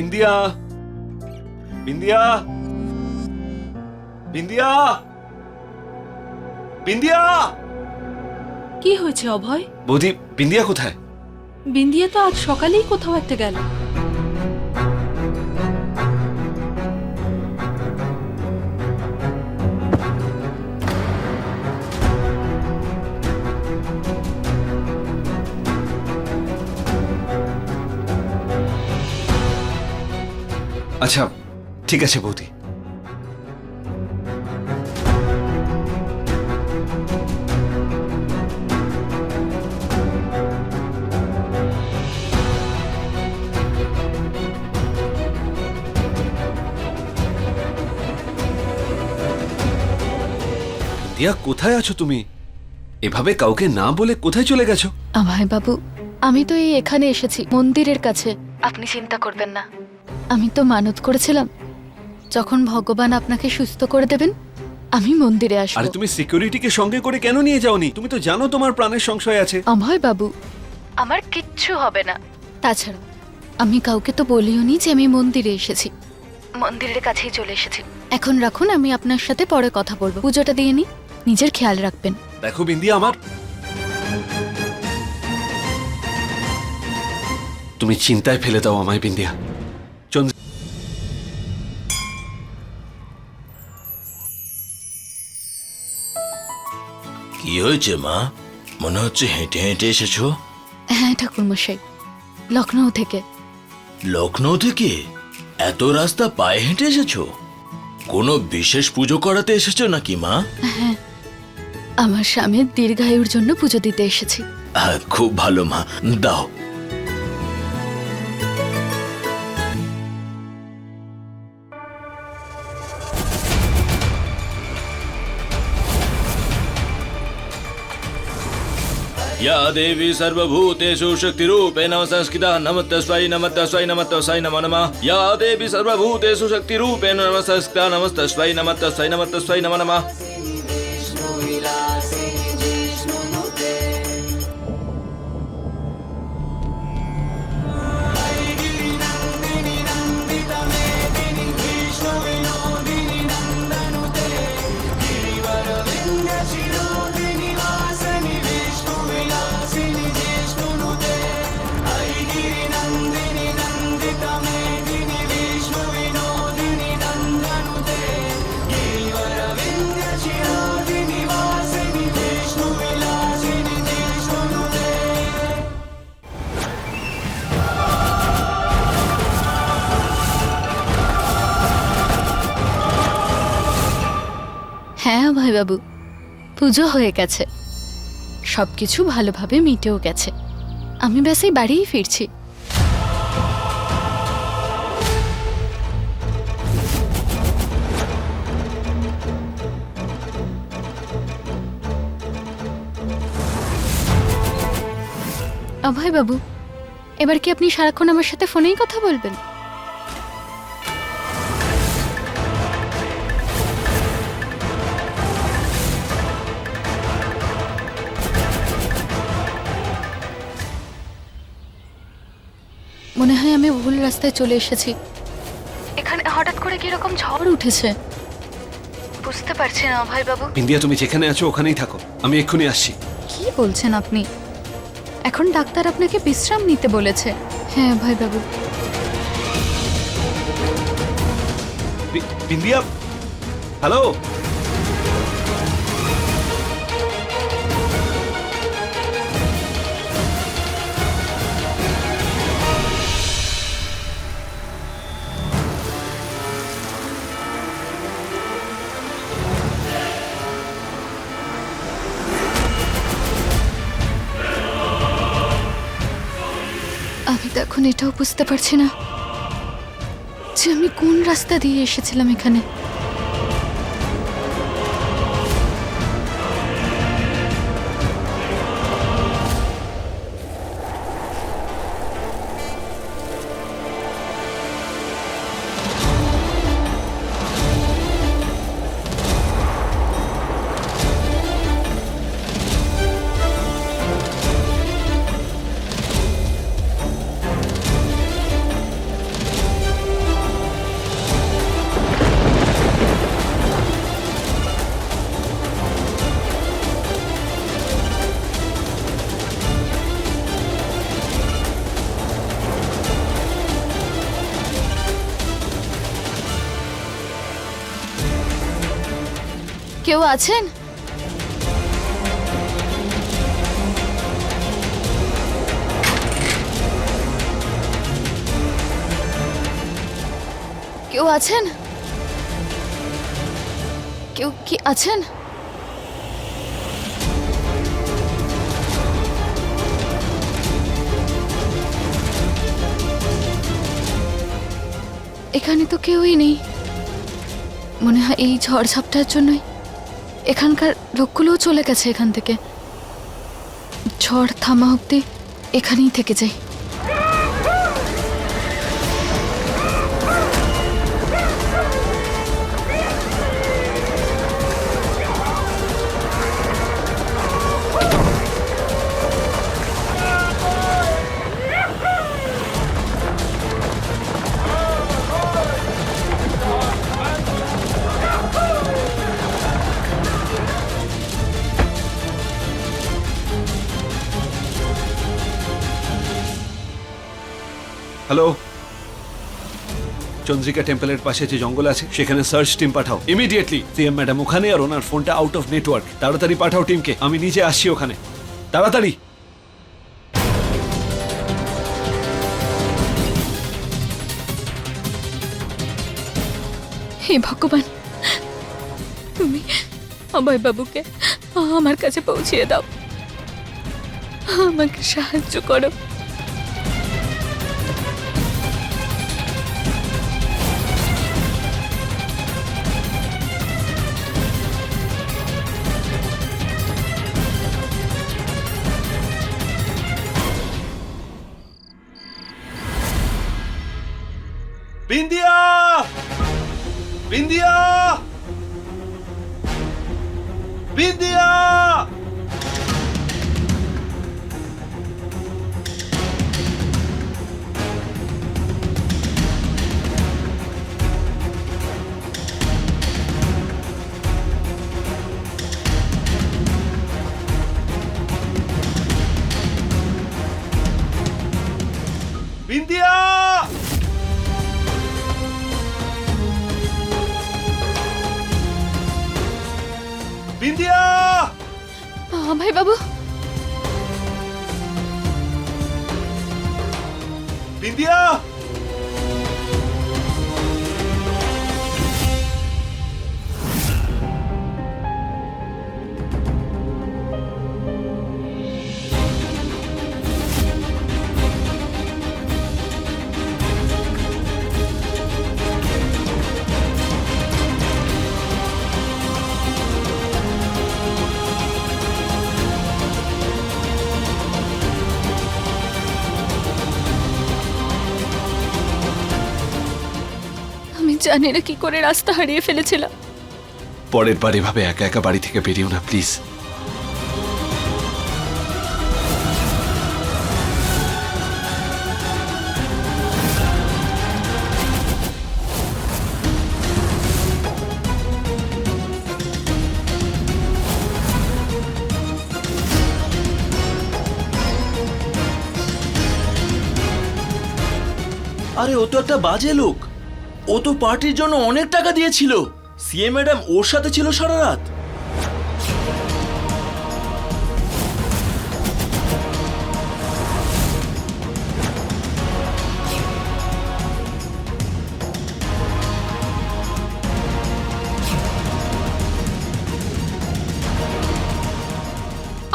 বিন্দিয়া বিন্দিয়া বিন্দিয়া বিন্দিয়া কি হয়েছে অভয়? বৌদি বিন্দিয়া কোথায়? বিন্দিয়া তো আজ সকালেই কোথাও একটা গেল। আচ্ছা ঠিক আছে বৌদি। দিয়া, কোথায় আছো তুমি? এভাবে কাউকে না বলে কোথায় চলে গেছো? আমায় বাবু, আমি তো এই এখানে এসেছি, মন্দিরের কাছে। আপনি চিন্তা করবেন না। আমি তো মানত করেছিলাম। যখন ভগবান আপনাকে সুস্থ করে দেবেন আমি মন্দিরে আরে তুমি সিকিউরিটিকে সঙ্গে করে কেন নিয়ে যাওনি? তুমি তো জানো তোমার প্রাণের সংশয় আছে। অভয় বাবু আমার কিচ্ছু হবে না। তাছাড়া আমি কাউকে তো বলিও নি যে আমি মন্দিরে এসেছি। মন্দিরের কাছেই চলে এসেছি। এখন রাখুন আমি আপনার সাথে পরে কথা বলব। পুজোটা দিয়ে নি নিজের খেয়াল রাখবেন। দেখো বিন্দিয়া আমার তুমি চিন্তায় ফেলে দাও আমায় বিন্দিয়া। কি হয়েছে মা? মনে হচ্ছে হেঁটে হেঁটে এসেছ। হ্যাঁ ঠাকুরমশাই লখনৌ থেকে। লখনৌ থেকে? এত রাস্তা পায়ে হেঁটে এসেছ? কোনো বিশেষ পুজো করাতে এসেছ নাকি মা? হ্যাঁ আমার স্বামীর দীর্ঘায়ুর জন্য পুজো দিতে এসেছি। খুব ভালো মা। দাও। या देवी सर्वभूतेषु शक्तिरूपेण संस्कृता नमस्तस्वै नमस्तस्वै नमस्तस्वै नमो नमः। या देवी सर्वभूतेषु शक्तिरूपेण नमः संस्कृता नमस्तस्वै नमस्तस्वै नमस्तस्वै नमो नमः। হ্যাঁ অভয় বাবু, পুজো হয়ে গেছে। সব কিছু ভালোভাবে মিটেও গেছে। আমি ব্যাস এই বাড়িই ফিরছি। অভয় বাবু, এবার কি আপনি সারাক্ষণ আমার সাথে ফোনেই কথা বলবেন? মনে হয় আমি ভুল রাস্তায় চলে এসেছি। এখানে হঠাৎ করে কীরকম ঝড় উঠেছে? বুঝতে পারছি না অভয় বাবু বিন্দিয়া তুমি যেখানে আছো ওখানেই থাকো। আমি এক্ষুনি আসছি। কি বলছেন আপনি? এখন ডাক্তার আপনাকে বিশ্রাম নিতে বলেছে। হ্যাঁ অভয় বাবু বিন্দিয়া? হ্যালো? আমি তো এখন এটাও বুঝতে পারছি না যে আমি কোন রাস্তা দিয়ে এসেছিলাম এখানে। কেউ আছেন? কেউ আছেন? কেউ কি আছেন? এখানে তো কেউই নেই। মনে হয় এই ঝড় ঝড়ঝাপটার জন্যই। এখানকার লোকগুলোও চলে গেছে এখান থেকে। ঝড় থামা অব্দি এখানেই থেকে যাই হ্যালো চন্দ্রিকা টেম্পলের পাশে যে জঙ্গল আছে, সেখানে সার্চ টিম পাঠাও। ইমিডিয়েটলি সিএম ম্যাডাম ওখানে আর ওনার ফোনটা আউট অফ নেটওয়ার্ক তাড়াতাড়ি পাঠাও টিমকে আমি নিজে আসছি ওখানে। তাড়াতাড়ি! হে ভগবান, তুমি অভয় বাবুকে আমার কাছে পৌঁছিয়ে দাও। আমাকে সাহায্য করো। বিন্দিয়া বিন্দিয়া বিন্দিয়া বিন্দিয়া অভয় বাবু বিন্দিয়া আমি জানি না কি করে রাস্তা হারিয়ে ফেলেছিলাম পরের বার এভাবে একা একা বাড়ি থেকে বেরিও না প্লিজ। আরে ও তো একটা বাজে লোক। ও তো পার্টির জন্য অনেক টাকা দিয়েছিল। সিএম ম্যাডাম ওর সাথে ছিল সারা রাত।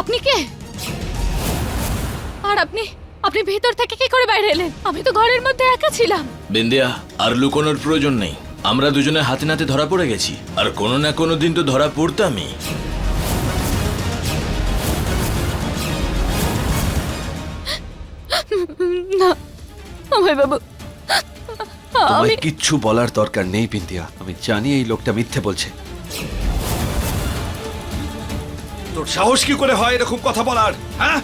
আপনি কে? আর আপনি আপনি ভেতর থেকে কি করে বাইরে এলেন? আমি তো ঘরের মধ্যে একা ছিলাম। বিন্দিয়া আর লুকোনোর প্রয়োজন নেই। আমরা দুজনে হাতে নাতে ধরা পড়ে গেছি। আর কোনো না কোনো দিন তো ধরা পড়তামই। না অভয় বাবু আমি কিচ্ছু বলার দরকার নেই বিন্দিয়া। আমি জানি এই লোকটা মিথ্যে বলছে। তোর সাহস কি করে হয় এরকম কথা বলার হ্যাঁ?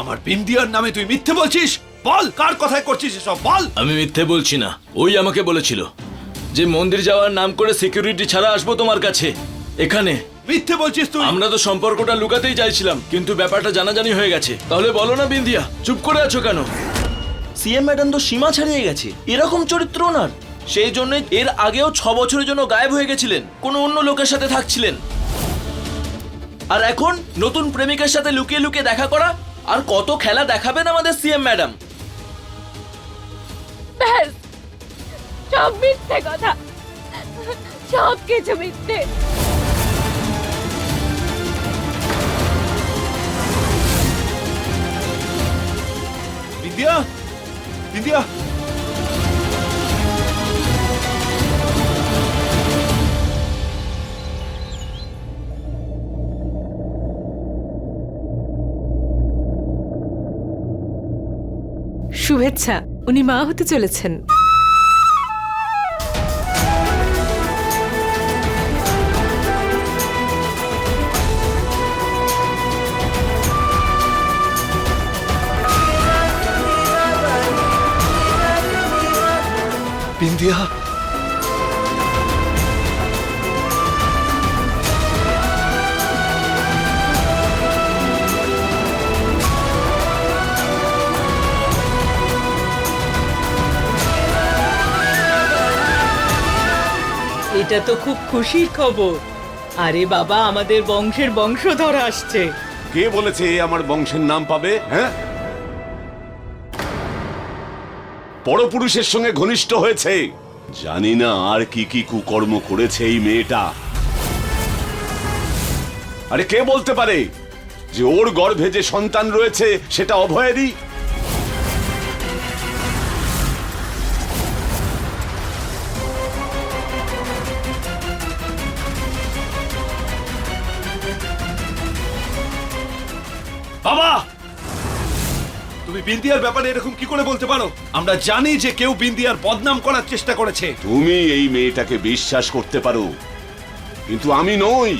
আমার বিন্দিয়ার নামে তুই মিথ্যে বলছিস? বল কার কথায় করছিস এসব? বল। আমি মিথ্যে বলছি না। ওই আমাকে বলেছিল যে মন্দির যাওয়ার নাম করে সিকিউরিটি ছাড়া আসব তোমার কাছে। এখানে। মিথ্যে বলছিস তুই। আমরা তো সম্পর্কটা লুকাতেই চাইছিলাম কিন্তু ব্যাপারটা জানাজানি হয়ে গেছে। তাহলে বলো না বিন্দিয়া চুপ করে আছো কেন? সিএম ম্যাডাম তো সীমা ছাড়িয়ে গেছে। এরকম চরিত্র ওনার। সেই জন্য এর আগেও ছ বছরের জন্য গায়েব হয়ে গেছিলেন। কোনো অন্য লোকের সাথে থাকছিলেন। আর এখন নতুন প্রেমিকের সাথে লুকিয়ে লুকিয়ে দেখা করা আর কত খেলা দেখাবেন আমাদের সিএম ম্যাডাম? ব্যাস। সব মিথ্যে কথা। সব কিছু মিথ্যে। বিন্দিয়া বিন্দিয়া। শুভেচ্ছা। উনি মা হতে চলেছেন। বিন্দিয়া এটা তো খুব খুশির খবর। আরে বাবা, আমাদের বংশের বংশধর আসছে। কে বলেছে আমার বংশের নাম পাবে হ্যাঁ? পরপুরুষের সঙ্গে ঘনিষ্ঠ হয়েছে। জানি না আর কি কি কুকর্ম করেছে এই মেয়েটা। আরে কে বলতে পারে যে ওর গর্ভে যে সন্তান রয়েছে, সেটা অভয়েরই? বিন্দিয়ার ব্যাপারে এরকম কি করে বলতে পারো? আমরা জানি যে কেউ বিন্দিয়ার বদনাম করার চেষ্টা করেছে। তুমি এই মেয়েটাকে বিশ্বাস করতে পারো কিন্তু আমি নই।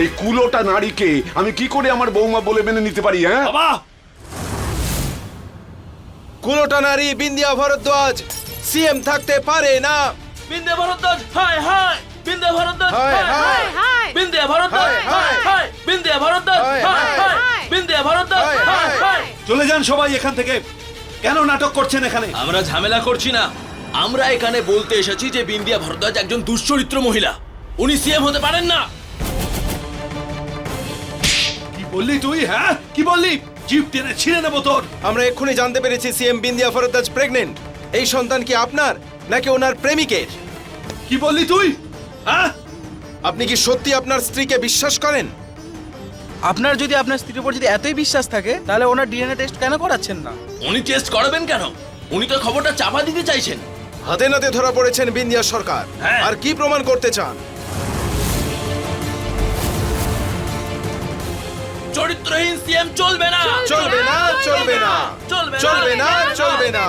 এই কুলোটা নারীকে আমি কি করে আমার বৌমা বলে মেনে নিতে পারি হ্যাঁ? বাবা! কুলোটা নারী বিন্দিয়া ভরদ্বাজ সিএম থাকতে পারে না। বিন্দে ভরদ্বাজ হাই হাই বিন্দে ভরদ্বাজ হায়, হায়, হায়। বিন্দে ভরদ্বাজ হায়, হাই হায়। হাই বিন্দে ভরদ্বাজ হায়, হাই হায়। বিন্দে। হাই চলে যান সবাই এখান থেকে। কেন নাটক করছেন এখানে? আমরা ঝামেলা করছি না। আমরা এখানে বলতে এসেছি যে বিন্দিয়া ভরদ্বাজ একজন দুশ্চরিত্র মহিলা। উনি সিএম হতে পারেন না। কি বললি তুই হ্যাঁ? কি বললি? জিপ টেনে ছিঁড়ে নেব তোর। আমরা এক্ষুনি জানতে পেরেছি সিএম বিন্দিয়া ভরদ্বাজ প্রেগনেন্ট এই সন্তান কি আপনার নাকি ওনার প্রেমিকের? কি বললি তুই? হ্যাঁ? আপনি কি সত্যি আপনার স্ত্রীকে বিশ্বাস করেন? আপনার যদি আপনার স্ত্রীর উপর যদি এতই বিশ্বাস থাকে তাহলে ওনার ডিএনএ টেস্ট কেন করাচ্ছেন না? উনি টেস্ট করাবেন কেন? উনি তো খবরটা চাপা দিতে চাইছেন। হাতে নাতে ধরা পড়েছেন বিন্দিয়া সরকার। হ্যাঁ। আর কি প্রমাণ করতে চান? চরিত্রহীন সিএম চলবে না চলবে না। চলবে না। চলবে না চলবে না।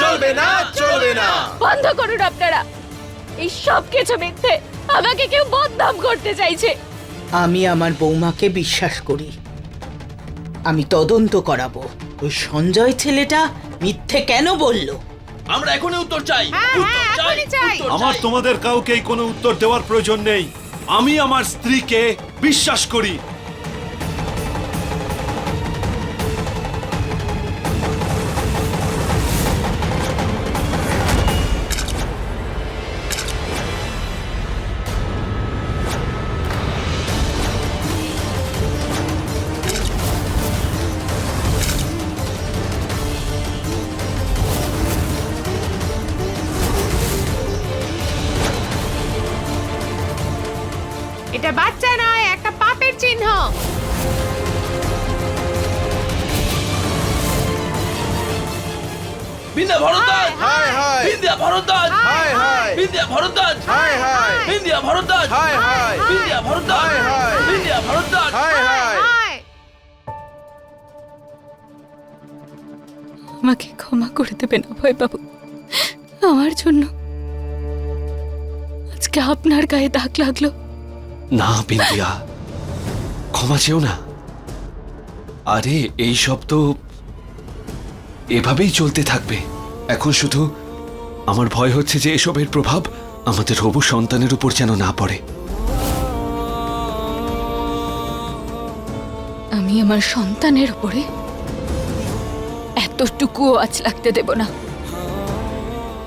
চলবে না চলবে না। বন্ধ করুন আপনারা। এই সব কিছু মিথ্যে আমাকে কেউ বদনাম করতে চাইছে। আমি আমার বৌমাকে বিশ্বাস করি। আমি তদন্ত করাবো। ওই সঞ্জয় ছেলেটা মিথ্যে কেন বলল? আমরা এখনই উত্তর চাই। উত্তর চাই উত্তর আমার তোমাদের কাউকেই কোনো উত্তর দেওয়ার প্রয়োজন নেই। আমি আমার স্ত্রীকে বিশ্বাস করি। ভরদ্বাজ! ভরদ্বাজ! ভরদ্বাজ! ভরদ্বাজ! ভরদ্বাজ! ভরদ্বাজ! আমাকে ক্ষমা করে দেবে না ভয় বাবু আমার জন্য আজকে আপনার গায়ে দাগ লাগল। না বিন্দিয়া। ক্ষমা চেও না। আরে এই সব তো এভাবেই চলতে থাকবে। এখন শুধু আমার ভয় হচ্ছে যে এসবের প্রভাব আমাদের হবু সন্তানের উপর যেন না পড়ে। আমি আমার সন্তানের উপরে এতটুকুও আজ লাগতে দেব না।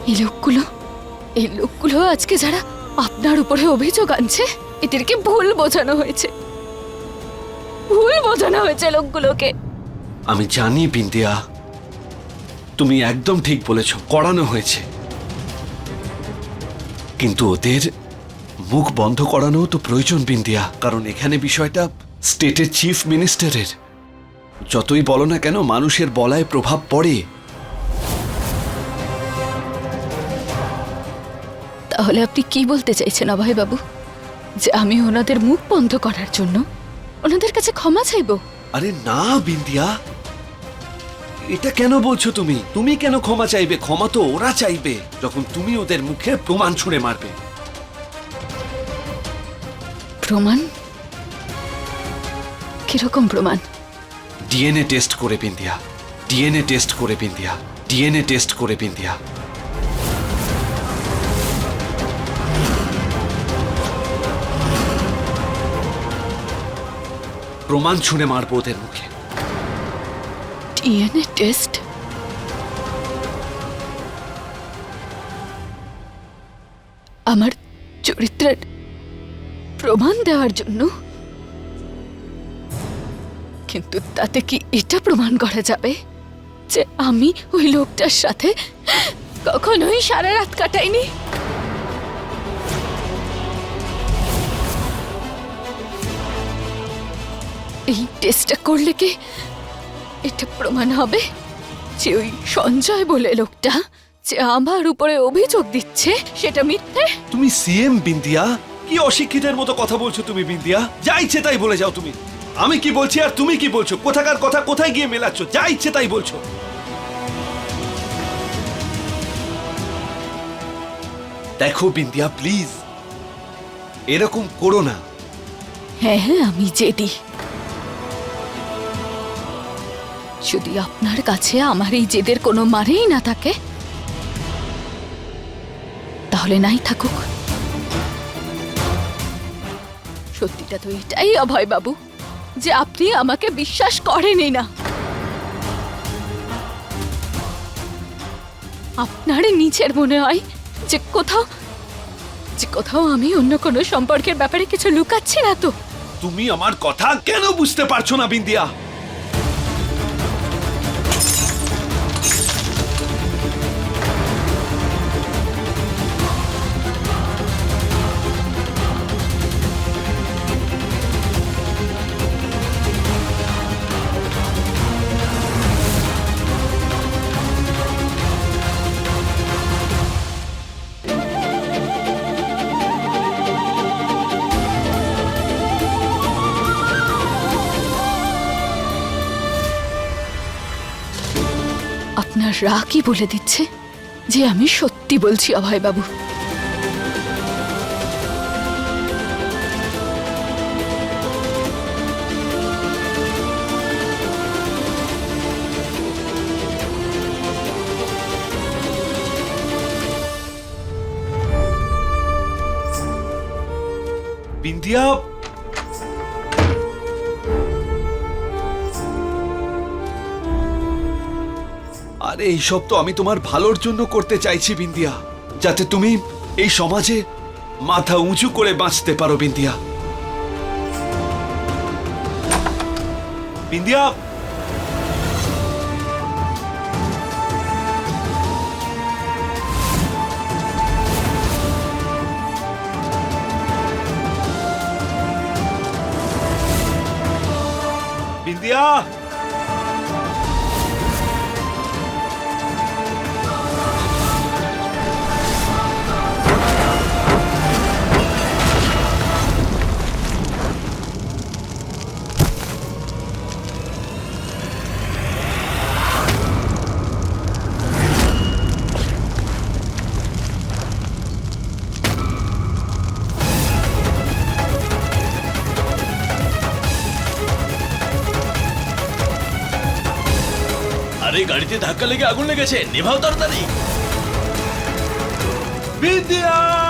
এই লোকগুলো এই লোকগুলো আজকে যারা আপনার উপরে অভিযোগ আনছে এদেরকে ভুল বোঝানো হয়েছে। ভুল বোঝানো হয়েছে লোকগুলোকে। আমি জানি বিন্দিয়া তুমি একদম ঠিক বলেছ করানো হয়েছে। কিন্তু ওদের মুখ বন্ধ করানো তো প্রয়োজন বিন্দিয়া কারণ এখানে বিষয়টা স্টেটের চিফ মিনিস্টারের। যতই বলো না কেন মানুষের বলায় প্রভাব পড়ে। তাহলে আপনি কি বলতে চাইছেন অভয় বাবু যে আমি ওনাদের মুখ বন্ধ করার জন্য? ওনাদের কাছে ক্ষমা চাইব? আরে না বিন্দিয়া। এটা কেন বলছো তুমি? তুমি কেন ক্ষমা চাইবে? ক্ষমা তো ওরা চাইবে যখন তুমি ওদের মুখে প্রমাণ ছুঁড়ে মারবে। প্রমাণ? কীরকম প্রমাণ? ডিএনএ টেস্ট করে বিন্দিয়া। ডিএনএ টেস্ট করে বিন্দিয়া। ডিএনএ টেস্ট করে বিন্দিয়া। প্রমাণ ছুঁড়ে মারবো ওদের মুখে। ডিএনএ টেস্ট আমার চরিত্রের প্রমাণ দেওয়ার জন্য কিন্তু তাতে কি এটা প্রমাণ করা যাবে যে আমি ওই লোকটার সাথে কখনোই সারা রাত কাটাইনি এই টেস্টটা করলে কি এটা প্রমাণ হবে যে ওই সঞ্জয় বলে লোকটা যে আমার উপরে অভিযোগ দিচ্ছে সেটা মিথ্যে। তুমি সিএম বিন্দিয়া? কি অশিক্ষিতের মতো কথা বলছো তুমি বিন্দিয়া? যা ইচ্ছে তাই বলে যাও তুমি। আমি কি বলছি আর তুমি কি বলছো? কোথাকার কথা কোথায় গিয়ে মেলাচ্ছ? যা ইচ্ছে তাই বলছো। দেখো বিন্দিয়া প্লিজ। এরকম করো না। হ্যাঁ হ্যাঁ আমি জেদি। যদি আপনার কাছে আমার এই জেদের কোনো মানেই না থাকে, তাহলে নাই থাকুক। সত্যিটা তো এটাই, অভয় বাবু, যে আপনি আমাকে বিশ্বাস করেনই না। আপনার নিচের মনে হয় যে কোথাও যে কোথাও আমি অন্য কোনো সম্পর্কের ব্যাপারে কিছু লুকাচ্ছি না তো? তুমি আমার কথা কেন বুঝতে পারছ না, বিন্দিয়া? আপনার রাগই বলে দিচ্ছে যে আমি সত্যি বলছি অভয় বাবু বিন্দিয়া আরে, এইসব তো আমি তোমার ভালোর জন্য করতে চাইছি, বিন্দিয়া। যাতে তুমি এই সমাজে মাথা উঁচু করে বাঁচতে পারো, বিন্দিয়া। বিন্দিয়া! বিন্দিয়া! আরে গাড়িতে ধাক্কা লেগে আগুন লেগেছে। নেভাও তাড়াতাড়ি। বিন্দিয়া